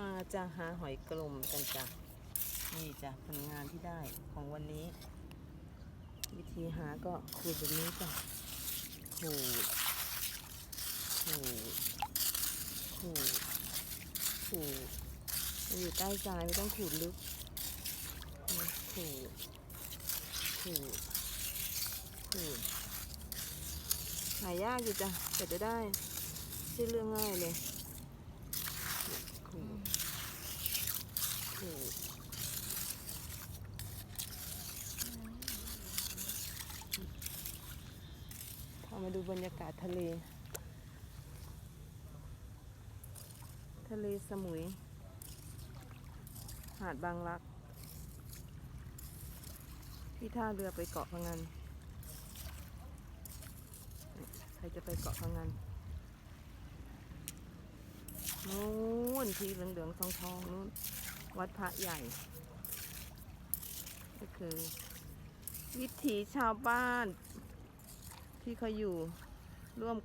มาจะหาหอยกลมกันจ้ะนี่จ้ะผลงานที่ได้ของวันนี้ วิธีหาก็ขูดแบบนี้จ้ะขูดขูดขูดขูดอยู่ใต้ทรายไม่ต้องขูดลึกขูดขูดขูดหายากอยู่จ้ะแต่จะได้ใช่เรื่องง่ายเลยขูดขูด พามาดูบรรยากาศทะเล ทะเลสมุย หาดบางรัก ที่ท่าเรือไปเกาะพังงานใครจะไปเกาะพังงานนู้นที่เหลืองๆทองๆนู้นวัดพระใหญ่ ก็คือ วิถีชาวบ้าน ที่เขาอยู่ร่วม